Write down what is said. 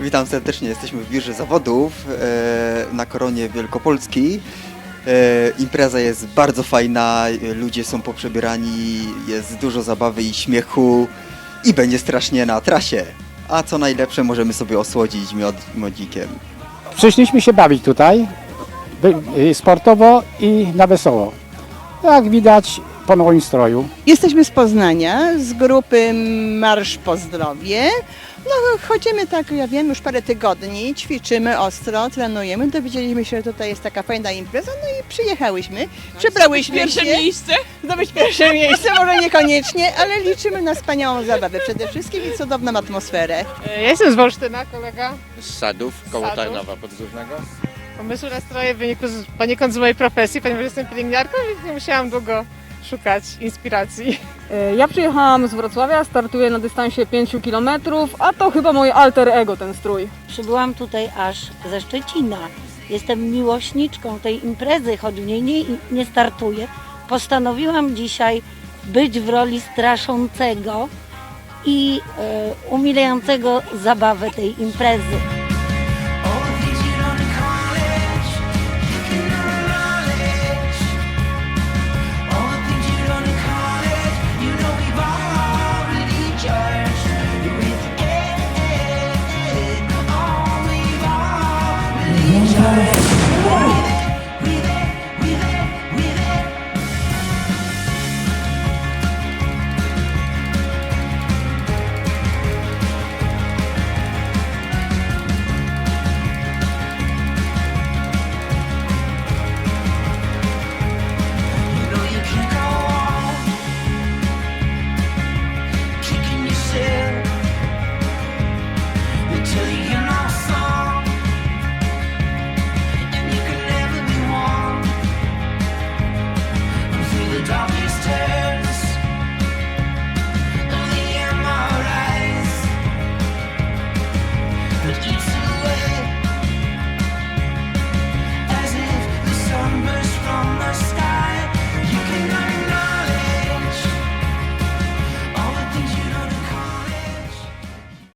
Witam serdecznie, jesteśmy w biurze zawodów e, na koronie Wielkopolski. E, impreza jest bardzo fajna, ludzie są poprzebierani, jest dużo zabawy i śmiechu i będzie strasznie na trasie. A co najlepsze, możemy sobie osłodzić miod, miodzikiem. Przyszliśmy się bawić tutaj, y, sportowo i na wesoło. Jak widać, po moim stroju. Jesteśmy z Poznania, z grupy Marsz po Zdrowie. No, chodzimy tak, ja wiem, już parę tygodni, ćwiczymy ostro, trenujemy. Dowiedzieliśmy się, że tutaj jest taka fajna impreza, no i przyjechałyśmy. Przebrałyśmy Pierwsze się. miejsce. Zdobyć pierwsze miejsce, może niekoniecznie, ale liczymy na wspaniałą zabawę przede wszystkim i cudowną atmosferę. Ja jestem z Wolsztyna, kolega. z sadów koło Sadów. Tarnowa Podgórnego. Pomysły na stroje w wyniku z, poniekąd z mojej profesji, ponieważ jestem pielęgniarką, więc nie musiałam długo szukać inspiracji. E, Ja przyjechałam z Wrocławia, startuję na dystansie 5 km, a to chyba moje alter ego ten strój. Przybyłam tutaj aż ze Szczecina. Jestem miłośniczką tej imprezy, choć w niej nie, nie startuję. Postanowiłam dzisiaj być w roli straszącego i e, umilającego zabawę tej imprezy.